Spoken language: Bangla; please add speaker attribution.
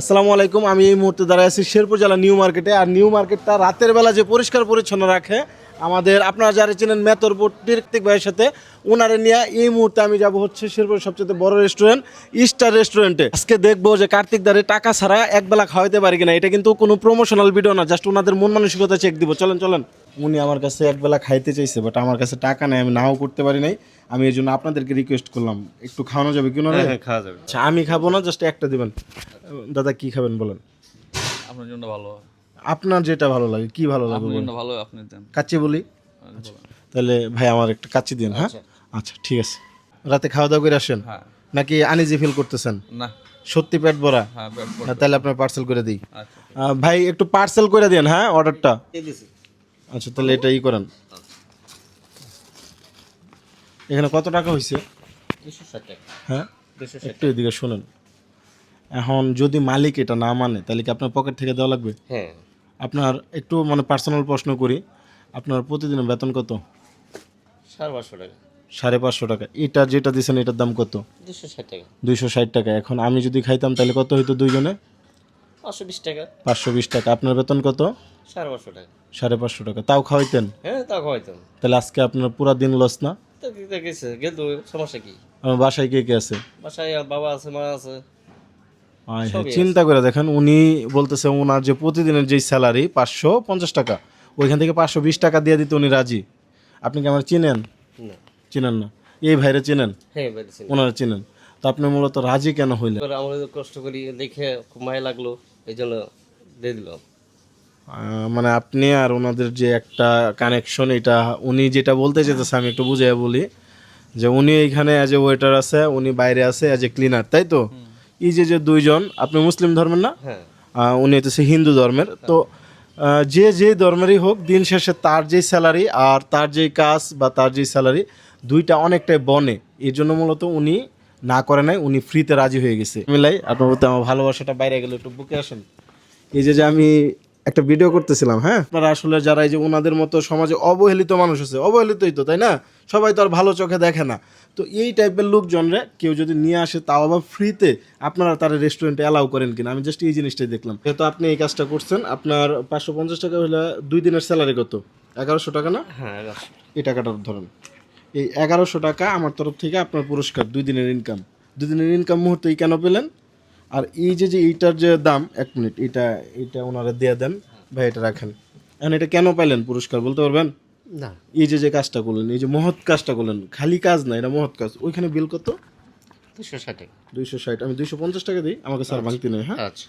Speaker 1: আসসালামু আলাইকুম, আমি এই মুহূর্তে দাঁড়ায় আছি শেরপুর জেলা নিউ মার্কেটে। আর নিউ মার্কেটটা রাতের বেলা যে পরিষ্কার পরিচ্ছন্ন রাখে, আমাদের আপনারা যারা চেনেন মেতরপুর টির্তিক ভাইয়ের সাথে ওনারে নিয়ে এই মুহূর্তে আমি যাব হচ্ছে শেরপুরের সবচেয়ে বড় রেস্টুরেন্ট স্টার রেস্টুরেন্টে আজকে দেখব যে কার্তিক দারে টাকা ছাড়া এক বেলা খাওয়াইতে পারি কিনা, এটা কিন্তু কোনো প্রমোশনাল ভিডিও না জাস্ট ওনাদের মন মানসিকতা চেক দিব। চলেন চলেন। উনি আমার কাছে এক বেলা খাইতে চাইছে বাট আমার কাছে টাকা নেই আমি নাও করতে পারি নাই। আমি এই জন্য আপনাদেরকে রিকোয়েস্ট করলাম একটু খাওয়ানো যাবে কিনা
Speaker 2: হ্যাঁ হ্যাঁ খাওয়া যাবে।
Speaker 1: আচ্ছা আমি খাব না জাস্ট একটা দিবেন। দাদা কি খাবেন বলেন?
Speaker 2: আপনার জন্য ভালো
Speaker 1: আপনার যেটা ভালো লাগে কি ভালো লাগে
Speaker 2: আপনার জন্য ভালো আপনি দেন।
Speaker 1: কাচ্চি বলি? তাহলে ভাই আমার একটা কাচ্চি দিন হ্যাঁ? আচ্ছা। ঠিক আছে। রাতে খাওয়া দাওয়া করে আসেন?
Speaker 2: হ্যাঁ।
Speaker 1: নাকি আনিজি ফিল করতেছেন?
Speaker 2: না।
Speaker 1: সত্যি পেট ভরা? তাহলে আপনার পার্সেল করে দিই।
Speaker 2: আচ্ছা
Speaker 1: ভাই একটু পার্সেল করে দেন হ্যাঁ অর্ডারটা আচ্ছা তাহলে এটাই করেন। এখানে কত টাকা হয়েছে হ্যাঁ? একটু এদিকে শুনেন। এখন যদি মালিক এটা না মানে তাহলে কি আপনার পকেট থেকে দেওয়া লাগবে?
Speaker 3: হ্যাঁ।
Speaker 1: আপনার একটু মানে পার্সোনাল প্রশ্ন করি। আপনার প্রতিদিনের বেতন কত?
Speaker 3: সাড়ে পাঁচশো টাকা।
Speaker 1: সাড়ে পাঁচশো টাকা। এটা যেটা দিচ্ছেন এটার দাম কত?
Speaker 3: দুশো ষাট টাকা।
Speaker 1: দুইশো ষাট টাকা। এখন আমি যদি খাইতাম তাহলে কত হইতো দুইজনে?
Speaker 3: পাঁচশো বিশ টাকা।
Speaker 1: পাঁচশো বিশ টাকা। আপনার বেতন কত?
Speaker 3: সাড়ে পাঁচশো টাকা।
Speaker 1: সাড়ে পাঁচশো টাকা। তাও খাওয়াইতেন?
Speaker 3: হ্যাঁ তা খাওয়াইতাম।
Speaker 1: তাহলে আজকে আপনার পুরা দিন লস না?
Speaker 3: তা কি তা গেছে। কিন্তু সমস্যা কি?
Speaker 1: আমার বাসায় কে কে আছে?
Speaker 3: বাসায় বাবা আছে মা আছে।
Speaker 1: আয় হ্যাঁ, চিন্তা করে দেখেন উনি বলতেছে ওনার যে প্রতিদিনের যে স্যালারি পাঁচশো পঞ্চাশ টাকা। ওইখান থেকে পাঁচশো বিশ টাকা দিয়ে দিতে উনি রাজি। আপনি কি আমার চিনেন?
Speaker 3: না।
Speaker 1: চিনেন না। এই ভাইরে চিনেন?
Speaker 3: হ্যাঁ বেড়েছি
Speaker 1: ওনারা চিনেন। তো আপনি মূলত রাজি কেন হইলেন?
Speaker 3: আমরা তো কষ্ট করি দেখে খুব মায়া লাগল। এই জন্য দিয়ে
Speaker 1: আহ, মানে আপনি আর ওনাদের যে একটা কানেকশন এটা উনি যেটা বলতে চাইতেছে আমি একটু বুঝাই বলি যে উনি এইখানে অ্যাজ এ ওয়েটার আছে উনি বাইরে আছে অ্যাজ এ ক্লিনার তাই তো? এই যে যে দুইজন আপনি মুসলিম ধর্মের না?
Speaker 3: হ্যাঁ।
Speaker 1: উনি হচ্ছে হিন্দু ধর্মের। তো যে যে ধর্মেরই হোক দিন শেষে তার যেই স্যালারি আর তার যেই কাজ বা তার যেই স্যালারি দুইটা অনেকটাই বনে। এই জন্য মূলত উনি না করে নাই উনি ফ্রিতে রাজি হয়ে গেছে। মিলাই আপনার প্রতি আমার ভালোবাসাটা বাইরে গেলে একটু বুকে আসেন। এই যে যে আমি একটা ভিডিও করতেছিলাম হ্যাঁ? আপনারা আসলে যারা এই যে ওনাদের মতো সমাজে অবহেলিত মানুষ আছে অবহেলিতই তো তাই না? সবাই তো আর ভালো চোখে দেখে না। তো এই টাইপের লোকজনরে কেউ যদি নিয়ে আসে তাও আবার ফ্রিতে আপনারা তার রেস্টুরেন্টে অ্যালাউ করেন কিনা? আমি জাস্ট এই জিনিসটাই দেখলাম। যেহেতু আপনি এই কাজটা করছেন আপনার পাঁচশো পঞ্চাশ টাকা হলে দুই দিনের স্যালারি কত? এগারোশো টাকা না?
Speaker 3: হ্যাঁ এগারোশো।
Speaker 1: এই টাকাটা ধরেন। এই এগারোশো টাকা আমার তরফ থেকে আপনার পুরস্কার দুই দিনের ইনকাম দুই দিনের ইনকাম মুহূর্তেই কেন পেলেন? আর এই যে যে এইটার যে দাম এক মিনিট এটা এটা ওনারা দিয়ে দেন ভাই এটা রাখেন। এখন এটা কেন পাইলেন পুরস্কার বলতে পারবেন?
Speaker 3: না।
Speaker 1: এই যে যে কাজটা করলেন এই যে মহৎ কাজটা করলেন খালি কাজ না এটা মহৎ কাজ। ওইখানে বিল কত?
Speaker 3: দুশো ষাট।
Speaker 1: দুইশো ষাট আমি দুইশো পঞ্চাশ টাকা দিই আমাকে স্যার ভাঙতি নেই হ্যাঁ?
Speaker 3: আচ্ছা।